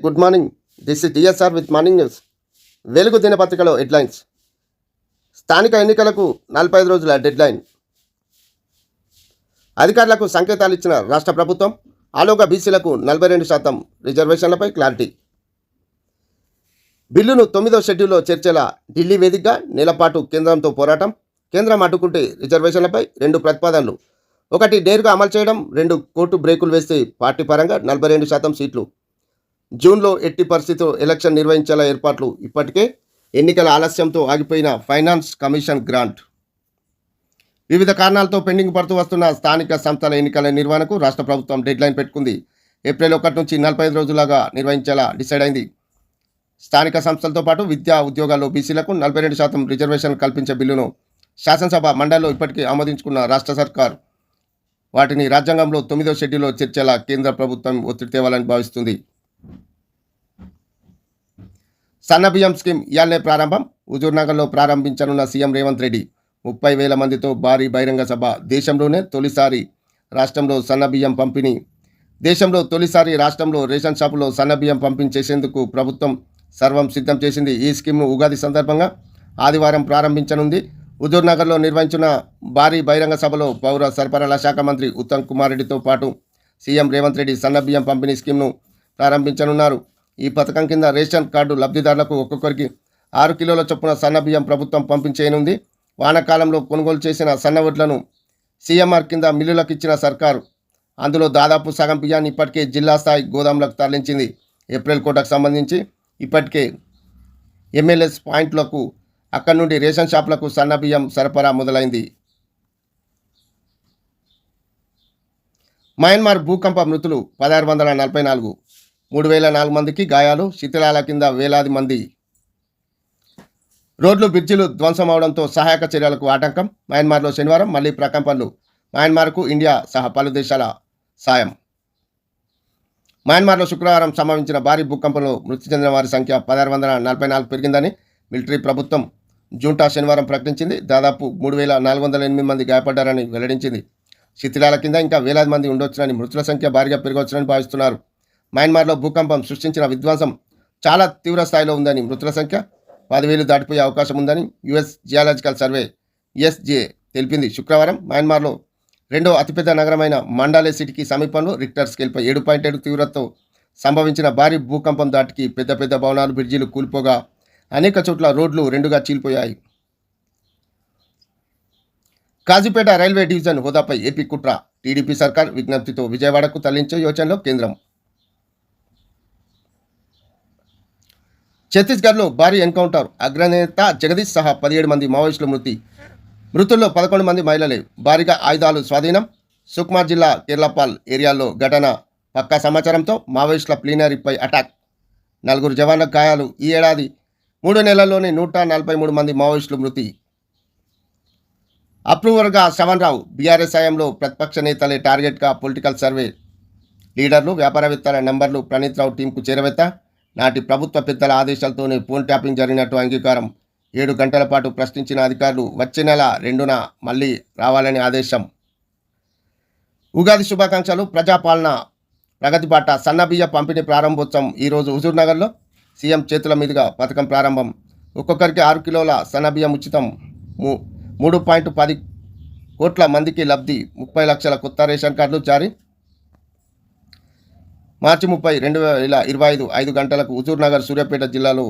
Good morning this is DSR with morning news Velugu దినపత్రికలో headlines స్థానిక ఎన్నికలకు నలభై ఐదు రోజుల డెడ్లైన్ అధికారులకు సంకేతాలు ఇచ్చిన రాష్ట్ర ప్రభుత్వం ఆలోగా బీసీలకు నలభై రెండు శాతం రిజర్వేషన్లపై క్లారిటీ బిల్లును తొమ్మిదో షెడ్యూల్లో చేర్చేలా ఢిల్లీ వేదికగా నెలపాటు కేంద్రంతో పోరాటం కేంద్రం అడ్డుకుంటే రిజర్వేషన్లపై రెండు ప్రతిపాదనలు. ఒకటి నేరుగా అమలు చేయడం రెండు కోర్టు బ్రేకులు వేస్తే పార్టీ పరంగా నలభై రెండు శాతం సీట్లు. జూన్లో ఎట్టి పరిస్థితిలో ఎలక్షన్ నిర్వహించేలా ఏర్పాట్లు ఇప్పటికే ఎన్నికల ఆలస్యంతో ఆగిపోయిన ఫైనాన్స్ కమిషన్ గ్రాంట్. వివిధ కారణాలతో పెండింగ్ పడుతూ వస్తున్న స్థానిక సంస్థల ఎన్నికల నిర్వహణకు రాష్ట్ర ప్రభుత్వం డెడ్లైన్ పెట్టుకుంది. ఏప్రిల్ ఒకటి నుంచి నలభై ఐదు రోజులుగా నిర్వహించేలా డిసైడ్ అయింది. స్థానిక సంస్థలతో పాటు విద్యా ఉద్యోగాల్లో బీసీలకు నలభై రెండు శాతం రిజర్వేషన్ కల్పించే బిల్లును శాసనసభ మండలిలో ఇప్పటికే ఆమోదించుకున్న రాష్ట్ర సర్కార్. వాటిని రాజ్యాంగంలో తొమ్మిదో షెడ్యూల్లో చేర్చేలా కేంద్ర ప్రభుత్వం ఒత్తిడి తేవాలని భావిస్తుంది. సన్నబియ్యం స్కీమ్ ఇయాలనే ప్రారంభం హుజూర్నగర్లో ప్రారంభించనున్న సీఎం రేవంత్ రెడ్డి. ముప్పై వేల మందితో భారీ బహిరంగ సభ దేశంలోనే తొలిసారి రాష్ట్రంలో సన్నబియ్యం పంపిణీ. దేశంలో తొలిసారి రాష్ట్రంలో రేషన్ షాపులో సన్నబియ్యం పంపించేసేందుకు ప్రభుత్వం సర్వం సిద్ధం చేసింది. ఈ స్కీమ్ను ఉగాది సందర్భంగా ఆదివారం ప్రారంభించనుంది. హుజూర్నగర్లో నిర్వహించిన భారీ బహిరంగ సభలో పౌర సరఫరాల శాఖ మంత్రి ఉత్తమ్ కుమార్ రెడ్డితో పాటు సీఎం రేవంత్ రెడ్డి సన్నబియ్యం పంపిణీ స్కీమ్ను ప్రారంభించనున్నారు. ఈ పథకం కింద రేషన్ కార్డు లబ్ధిదారులకు ఒక్కొక్కరికి ఆరు కిలోల చొప్పున సన్నబియ్యం ప్రభుత్వం పంపించేయనుంది. వానాకాలంలో కొనుగోలు చేసిన సన్న వడ్లను సీఎంఆర్ కింద మిల్లులకు ఇచ్చిన సర్కారు. అందులో దాదాపు సగం బియ్యాన్ని ఇప్పటికే జిల్లా స్థాయి గోదాములకు తరలించింది. ఏప్రిల్ కోటకు సంబంధించి ఇప్పటికే ఎమ్మెల్యేస్ పాయింట్లకు అక్కడి నుండి రేషన్ షాపులకు సన్న బియ్యం సరఫరా మొదలైంది. మయన్మార్ భూకంప మృతులు పదహారు వందల నలభై నాలుగు. మూడు వేల నాలుగు మందికి గాయాలు శిథిలాల కింద వేలాది మంది. రోడ్లు బ్రిడ్జిలు ధ్వంసం అవడంతో సహాయక చర్యలకు ఆటంకం. మయన్మార్లో శనివారం మళ్ళీ ప్రకంపనలు. మయన్మార్కు ఇండియా సహా పలు దేశాల సాయం. మయన్మార్లో శుక్రవారం సంభవించిన భారీ భూకంపంలో మృతి చెందిన వారి సంఖ్య పదహారు వందల నలభై నాలుగు పెరిగిందని మిలిటరీ ప్రభుత్వం జూంటా శనివారం ప్రకటించింది. దాదాపు మూడు వేల నాలుగు వందల ఎనిమిది మంది గాయపడ్డారని వెల్లడించింది. శిథిలాల కింద ఇంకా వేలాది మంది ఉండొచ్చునని మృతుల సంఖ్య భారీగా పెరగవచ్చునని భావిస్తున్నారు. మయన్మార్లో భూకంపం సృష్టించిన విధ్వంసం చాలా తీవ్ర స్థాయిలో ఉందని మృతుల సంఖ్య పదివేలు దాటిపోయే అవకాశం ఉందని యుఎస్ జియాలజికల్ సర్వే ఎస్జే తెలిపింది. శుక్రవారం మయన్మార్లో రెండో అతిపెద్ద నగరమైన మండాలే సిటీకి సమీపంలో రిక్టర్ స్కేల్పై ఏడు పాయింట్ ఏడు తీవ్రతతో సంభవించిన భారీ భూకంపం దాటికి పెద్ద పెద్ద భవనాలు బ్రిడ్జిలు కూలిపోగా అనేక చోట్ల రోడ్లు రెండుగా చీలిపోయాయి. కాజీపేట రైల్వే డివిజన్ హోదాపై ఏపీ కుట్ర టీడీపీ సర్కార్ విజ్ఞప్తితో విజయవాడకు తరలించే యోచనలో కేంద్రం ఛత్తీస్గఢ్లో భారీ ఎన్కౌంటర్. అగ్రనేత జగదీష్ సహా పదిహేడు మంది మావోయిస్టుల మృతి. మృతుల్లో పదకొండు మంది మహిళలే. భారీగా ఆయుధాలు స్వాధీనం. సుక్మా జిల్లా కేర్లపాల్ ఏరియాలో ఘటన. పక్కా సమాచారంతో మావోయిస్టుల ప్లీనరీపై అటాక్. నలుగురు జవాన్ల గాయాలు ఈ ఏడాది మూడు నెలల్లోనే నూట నలభై మూడు మంది మావోయిస్టులు మృతి. అప్రూవర్గా శ్రవణ్ రావు బీఆర్ఎస్ హయాంలో ప్రతిపక్ష నేతలే టార్గెట్గా పొలిటికల్ సర్వే. లీడర్లు వ్యాపారవేత్తల నెంబర్లు ప్రణీత్ రావు టీంకు చేరవేత్త నాటి ప్రభుత్వ పెద్దల ఆదేశాలతోనే ఫోన్ ట్యాపింగ్ జరిగినట్టు అంగీకారం. ఏడు గంటల పాటు ప్రశ్నించిన అధికారులు వచ్చే నెల రెండున మళ్ళీ రావాలని ఆదేశం. ఉగాది శుభాకాంక్షలు. ప్రజాపాలన ప్రగతిపాట సన్నబియ్య పంపిణీ ప్రారంభోత్సవం ఈరోజు హుజూర్నగర్లో సీఎం చేతుల మీదుగా పథకం ప్రారంభం. ఒక్కొక్కరికి ఆరు కిలోల సన్నబియ్యం ఉచితం. మూ మూడు పాయింట్ పది కోట్ల మందికి లబ్ధి. ముప్పై లక్షల కొత్త రేషన్ కార్డులు జారీ. మార్చి ముప్పై రెండు వేల ఇరవై ఐదు ఐదు గంటలకు హుజూర్నగర్ సూర్యాపేట జిల్లాలో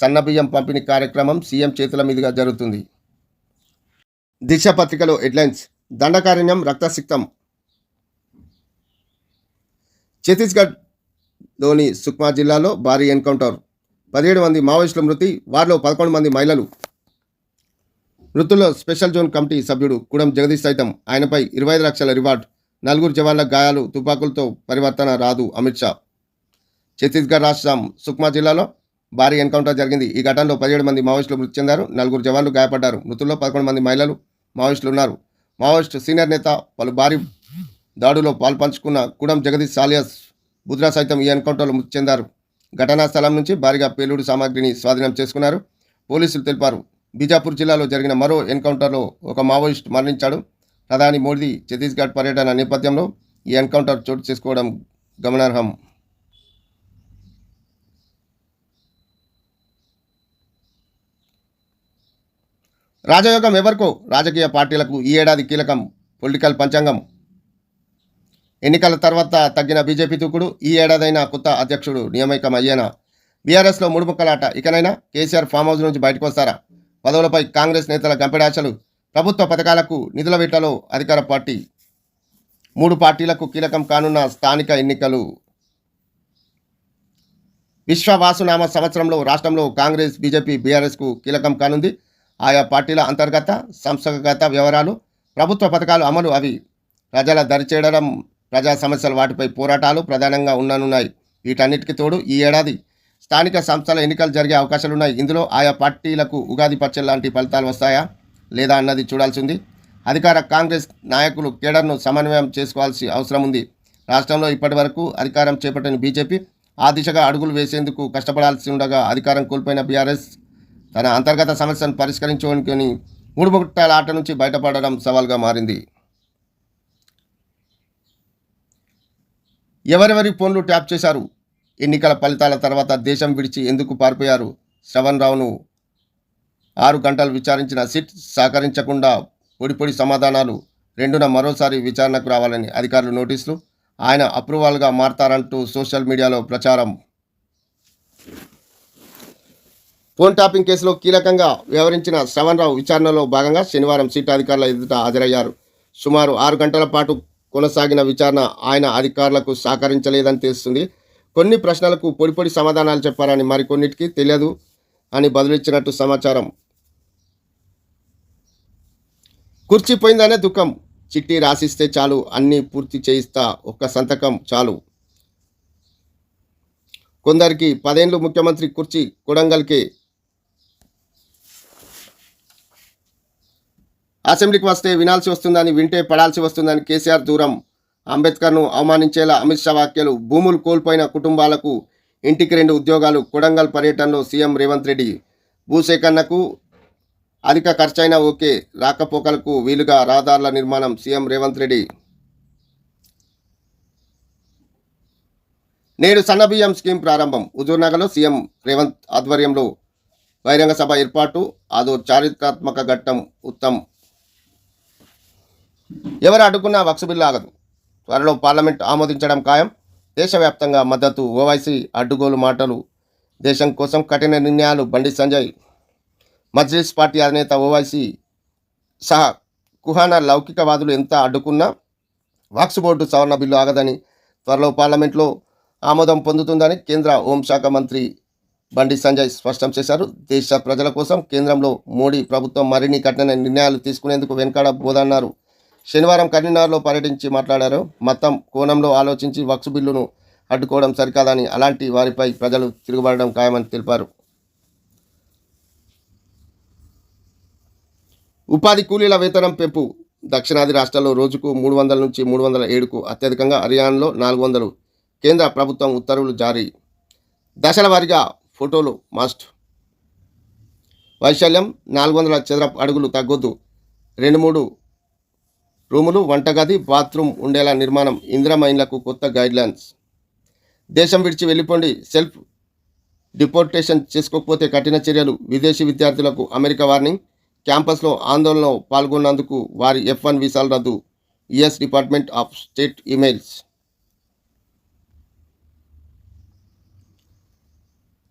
సన్నబియ్యం పంపిణీ కార్యక్రమం సీఎం చేతుల మీదుగా జరుగుతుంది. దిశ పత్రికలో హెడ్లైన్స్ దండకారణ్యం రక్తసిక్తం. ఛత్తీస్గఢ్లోని సుక్మా జిల్లాలో భారీ ఎన్కౌంటర్. పదిహేడు మంది మావోయిస్టుల మృతి వారిలో పదకొండు మంది మహిళలు. మృతుల్లో స్పెషల్ జోన్ కమిటీ సభ్యుడు కుడం జగదీష్ సైతం. ఆయనపై ఇరవై ఐదు లక్షల రివార్డ్ నలుగురు జవాన్ల గాయాలు తుపాకులతో పరివర్తన రాదు అమిత్ షా. ఛత్తీస్గఢ్ రాష్ట్రం సుక్మా జిల్లాలో భారీ ఎన్కౌంటర్ జరిగింది. ఈ ఘటనలో పదిహేడు మంది మావోయిస్టులు మృతి చెందారు. నలుగురు జవాన్లు గాయపడ్డారు. మృతుల్లో పదకొండు మంది మహిళలు మావోయిస్టులు ఉన్నారు. మావోయిస్టు సీనియర్ నేత పలు భారీ దాడులో పాల్పంచుకున్న కుడం జగదీష్ సాలియాస్ బుద్రా సైతం ఈ ఎన్కౌంటర్లో మృతి చెందారు. ఘటనా స్థలం నుంచి భారీగా పేలుడు సామాగ్రిని స్వాధీనం చేసుకున్నారు. పోలీసులు తెలిపారు. బీజాపూర్ జిల్లాలో జరిగిన మరో ఎన్కౌంటర్లో ఒక మావోయిస్ట్ మరణించాడు. ప్రధాని మోదీ ఛత్తీస్గఢ్ పర్యటన నేపథ్యంలో ఈ ఎన్కౌంటర్ చోటు చేసుకోవడం గమనార్హం. రాజయోగం ఎవరికో రాజకీయ పార్టీలకు ఈ ఏడాది కీలకం పొలిటికల్ పంచాంగం. ఎన్నికల తర్వాత తగ్గిన బీజేపీ తూకుడు ఈ ఏడాదైన కొత్త అధ్యక్షుడు నియమికం అయ్యేనా బీఆర్ఎస్లో మూడు ముక్కలాట ఇకనైనా కేసీఆర్ ఫామ్ హౌస్ నుంచి బయటకు వస్తారా పదవులపై కాంగ్రెస్ నేతల గంపెడాచలు ప్రభుత్వ పథకాలకు నిధుల వేటలో అధికార పార్టీ మూడు పార్టీలకు కీలకం కానున్న స్థానిక ఎన్నికలు. విశ్వవాసునామ సంవత్సరంలో రాష్ట్రంలో కాంగ్రెస్ బీజేపీ బీఆర్ఎస్కు కీలకం కానుంది. ఆయా పార్టీల అంతర్గత సంస్థాగత వ్యవహారాలు ప్రభుత్వ పథకాలు అమలు అవి ప్రజల దరిచేయడం ప్రజా సమస్యలు వాటిపై పోరాటాలు ప్రధానంగా ఉండనున్నాయి వీటన్నిటికీ తోడు ఈ ఏడాది స్థానిక సంస్థల ఎన్నికలు జరిగే అవకాశాలున్నాయి. ఇందులో ఆయా పార్టీలకు ఉగాది పచ్చడి లాంటి ఫలితాలు వస్తాయా? లేదా అన్నది చూడాల్సింది. అధికార కాంగ్రెస్ నాయకులు కేడర్ను సమన్వయం చేసుకోవాల్సి అవసరం ఉంది. రాష్ట్రంలో ఇప్పటి వరకు అధికారం చేపట్టిన బీజేపీ ఆ దిశగా అడుగులు వేసేందుకు కష్టపడాల్సి ఉండగా అధికారం కోల్పోయిన బీఆర్ఎస్ తన అంతర్గత సమస్యను పరిష్కరించుకొని మూడు ముట్టాల ఆట నుంచి బయటపడడం సవాల్గా మారింది. ఎవరెవరి ఫోన్లు ట్యాప్ చేశారు? ఎన్నికల ఫలితాల తర్వాత దేశం విడిచి ఎందుకు పారిపోయారు? శ్రవణ్ రావును ఆరు గంటలు విచారించిన సిట్ సహకరించకుండా పొడిపొడి సమాధానాలు రెండున మరోసారి విచారణకు రావాలని అధికారులు నోటీసులు. ఆయన అప్రూవల్గా మారతారంటూ సోషల్ మీడియాలో ప్రచారం. ఫోన్ ట్యాపింగ్ కేసులో కీలకంగా వ్యవహరించిన శ్రవణ్ రావు విచారణలో భాగంగా శనివారం సిట్ అధికారుల ఎదుట హాజరయ్యారు. సుమారు ఆరు గంటల పాటు కొనసాగిన విచారణ ఆయన అధికారులకు సహకరించలేదని తెలుస్తుంది. కొన్ని ప్రశ్నలకు పొడిపొడి సమాధానాలు చెప్పారని మరికొన్నిటికి తెలియదు. అని బదులిచ్చినట్టు సమాచారం. కుర్చిపోయిందనే దుఃఖం. చిట్టి రాసిస్తే చాలు అన్నీ పూర్తి చేయిస్తా ఒక్క సంతకం చాలు. కొందరికి పదేండ్లు ముఖ్యమంత్రి కుర్చీ కొడంగల్కి. అసెంబ్లీకి వస్తే వినాల్సి వస్తుందని వింటే పడాల్సి వస్తుందని కేసీఆర్ దూరం. అంబేద్కర్ను అవమానించేలా అమిత్ షా వ్యాఖ్యలు భూములు కోల్పోయిన కుటుంబాలకు ఇంటికి రెండు ఉద్యోగాలు కొడంగల్ పర్యటనలో సీఎం రేవంత్ రెడ్డి. భూసేకరణకు అధిక ఖర్చైనా ఓకే రాకపోకలకు వీలుగా రహదారుల నిర్మాణం సీఎం రేవంత్ రెడ్డి. నేడు సన్నబియ్యం స్కీమ్ ప్రారంభం. హుజూర్నగర్లో సీఎం రేవంత్ ఆధ్వర్యంలో బహిరంగ సభ ఏర్పాటు అదో చారిత్రాత్మక ఘట్టం ఉత్తమ్. ఎవరు అడ్డుకున్నా వక్సు బిల్లు ఆగదు. త్వరలో పార్లమెంట్ ఆమోదించడం ఖాయం. దేశవ్యాప్తంగా మద్దతు ఓవైసీ అడ్డుగోలు మాటలు దేశం కోసం కఠిన నిర్ణయాలు బండి సంజయ్ మజ్లిస్ పార్టీ అధినేత ఓవైసీ సహా కుహానా లౌకికవాదులు ఎంత అడ్డుకున్నా వాక్స్ బోర్డు సవరణ బిల్లు ఆగదని త్వరలో పార్లమెంట్లో ఆమోదం పొందుతుందని కేంద్ర హోంశాఖ మంత్రి బండి సంజయ్ స్పష్టం చేశారు. దేశ ప్రజల కోసం కేంద్రంలో మోడీ ప్రభుత్వం మరిన్ని కఠిన నిర్ణయాలు తీసుకునేందుకు వెనకాడబోదన్నారు. శనివారం కరీంనగర్లో పర్యటించి మాట్లాడారు. మతం కోణంలో ఆలోచించి వక్స్ బిల్లును అడ్డుకోవడం సరికాదని అలాంటి వారిపై ప్రజలు తిరుగుబడడం ఖాయమని తెలిపారు. ఉపాధి కూలీల వేతనం పెంపు దక్షిణాది రాష్ట్రాల్లో రోజుకు మూడు వందల నుంచి మూడు వందల ఏడుకు అత్యధికంగా హర్యానాలో నాలుగు వందలు కేంద్ర ప్రభుత్వం ఉత్తర్వులు జారీ. దశల వారీగా ఫోటోలు మస్ట్. వైశాల్యం నాలుగు వందల చదరపు అడుగులు తగ్గొద్దు రెండు మూడు రూములు వంటగది బాత్రూమ్ ఉండేలా నిర్మాణం ఇందిరామైన్లకు కొత్త గైడ్లైన్స్. దేశం విడిచి వెళ్ళిపోండి. సెల్ఫ్ డిపోర్టేషన్ చేసుకోకపోతే కఠిన చర్యలు. విదేశీ విద్యార్థులకు అమెరికా వార్నింగ్. క్యాంపస్లో ఆందోళనలో పాల్గొన్నందుకు వారి ఎఫ్ వన్ వీసాలు రద్దు. US department of state emails.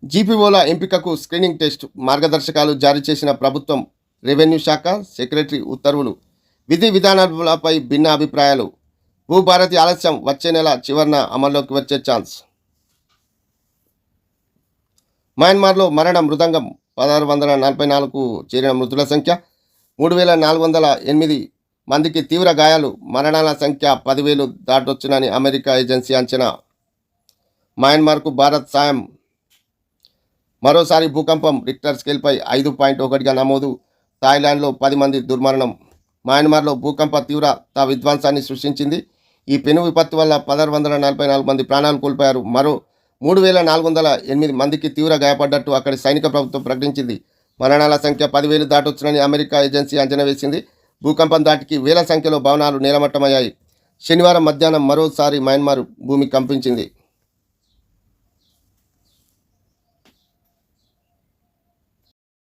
జీపీఓల ఎంపికకు స్క్రీనింగ్ టెస్ట్ మార్గదర్శకాలు జారీ చేసిన ప్రభుత్వం రెవెన్యూ శాఖ సెక్రటరీ ఉత్తర్వులు. విధి విధానాలపై భిన్న అభిప్రాయాలు. భూభారతి ఆలస్యం వచ్చే నెల చివరిన అమల్లోకి వచ్చే ఛాన్స్. మయన్మార్లో మరణ మృదంగం పదహారు వందల నలభై నాలుగు చేరిన మృతుల సంఖ్య మూడు వేల నాలుగు వందల ఎనిమిది మందికి తీవ్ర గాయాలు. మరణాల సంఖ్య పదివేలు దాటొచ్చునని అమెరికా ఏజెన్సీ అంచనా. మయన్మార్కు భారత్ సాయం. మరోసారి భూకంపం రిక్టర్ స్కేల్పై ఐదు పాయింట్ ఒకటిగా నమోదు. థాయిలాండ్లో పది మంది దుర్మరణం. మయన్మార్లో భూకంప తీవ్రత విధ్వంసాన్ని సృష్టించింది. ఈ పెను విపత్తు వల్ల పదహారు వందల నలభై నాలుగు మంది ప్రాణాలు కోల్పోయారు. మరో మూడు వేల నాలుగు వందల ఎనిమిది మందికి తీవ్ర గాయపడ్డట్టు అక్కడి సైనిక ప్రభుత్వం ప్రకటించింది. మరణాల సంఖ్య పదివేలు దాటొచ్చునని అమెరికా ఏజెన్సీ అంచనా వేసింది. భూకంపం దాటికి వేల సంఖ్యలో భవనాలు నేలమట్టమయ్యాయి. శనివారం మధ్యాహ్నం మరోసారి మయన్మార్ భూమి కంపించింది.